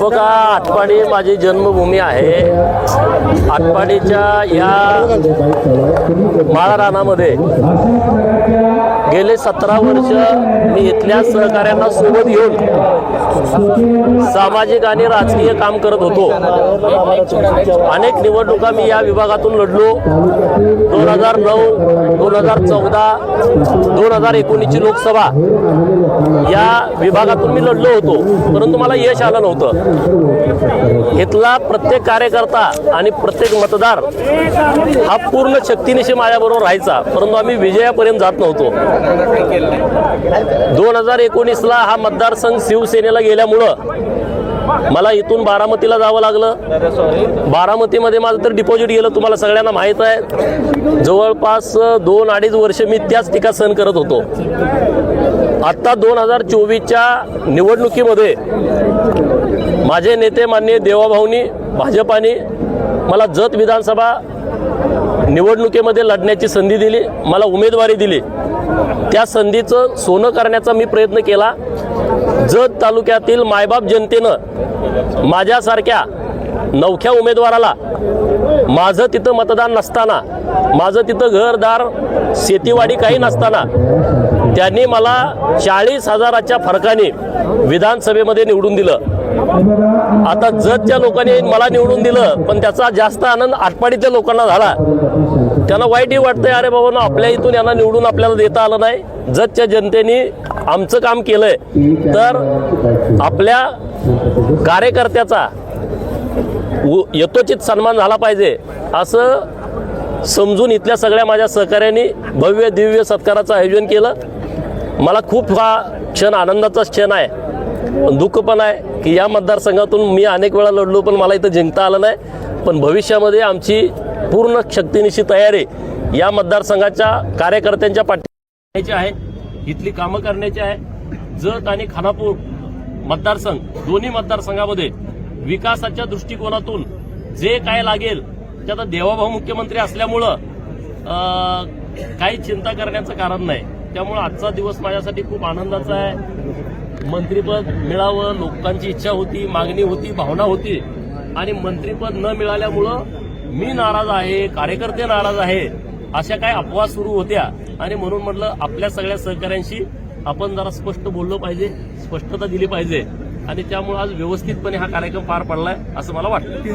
बघा आटपाडी माझी जन्मभूमी आहे. आटपाडीच्या या माळा रानामध्ये गेले सतरा वर्ष मी इथल्या सहकाऱ्यांना सोबत घेऊन सामाजिक आणि राजकीय काम करत होतो. अनेक निवडणुका मी या विभागातून लढलो. दोन हजार नऊ दोन हजार चौदा दोन हजार एकोणीसची लोकसभा या विभागातून मी लढलो होतो. म्हणून तुम्हाला यश आलं नव्हतं. इथला प्रत्येक कार्यकर्ता आणि प्रत्येक मतदार हा पूर्ण शक्तीनिशी माझ्याबरोबर राहायचा. परंतु आम्ही विजयापर्यंत जात नव्हतो. दोन हजार एकोणीसला हा मतदारसंघ शिवसेनेला गेल्यामुळं मला इथून बारामतीला जावं लागलं. बारामतीमध्ये माझं तर डिपॉझिट गेलं तुम्हाला सगळ्यांना माहीत आहे. जवळपास दोन अडीच वर्ष मी त्याच टीका सहन करत होतो. आत्ता दोन हजार चोवीसच्या निवडणुकीमध्ये माझे नेते मान्य देवाभाऊनी भाजपाने मला जत विधानसभा निवडणुकीमध्ये लढण्याची संधी दिली मला उमेदवारी दिली. त्या संधीचं सोनं करण्याचा मी प्रयत्न केला. जत तालुक्यातील मायबाप जनतेनं माझ्यासारख्या नवख्या उमेदवाराला माझं तिथं मतदान नसताना माझं तिथं घरदार शेतीवाडी काही नसताना त्यांनी मला चाळीस हजाराच्या फरकाने विधानसभेमध्ये निवडून दिलं. आता जतच्या लोकांनी मला निवडून दिलं पण त्याचा जास्त आनंद आटपाडीच्या लोकांना झाला. त्यांना वाईटही वाटतंय अरे बाबा ना आपल्या इथून यांना निवडून आपल्याला देता आलं नाही. जतच्या जनतेने आमचं काम केलंय. तर आपल्या कार्यकर्त्याचा यथोचित सन्मान झाला पाहिजे असं समजून इथल्या सगळ्या माझ्या सहकाऱ्यांनी भव्य दिव्य सत्काराचं आयोजन केलं. मला खूप हा क्षण आनंदाचा क्षण आहे. दुःख पण आहे की या मतदारसंघातून मी अनेक वेळा लढलो पण मला इथं जिंकता आलं नाही. पण भविष्यामध्ये आमची पूर्ण शक्तीनिशी तयारी या मतदारसंघाच्या कार्यकर्त्यांच्या पाठी आहे. इथली कामं करण्याची आहे. जत आणि खानापूर मतदारसंघ दोन्ही मतदारसंघामध्ये विकासाच्या दृष्टिकोनातून जे काय लागेल ते आता देवाभाऊ मुख्यमंत्री असल्यामुळं काही चिंता करण्याचं कारण नाही. त्यामुळं आजचा दिवस माझ्यासाठी खूप आनंदाचा आहे. मंत्रीपद मिळावं लोकांची इच्छा होती मागणी होती भावना होती. आणि मंत्रीपद न मिळाल्यामुळं मी नाराज आहे कार्यकर्ते नाराज आहे अशा काही अफवा सुरू होत्या. आणि म्हणून म्हटलं आपल्या सगळ्या सहकाऱ्यांशी आपण जरा स्पष्ट बोललो पाहिजे स्पष्टता दिली पाहिजे. आणि त्यामुळे आज व्यवस्थितपणे हा कार्यक्रम पार पडलाय असं मला वाटतं.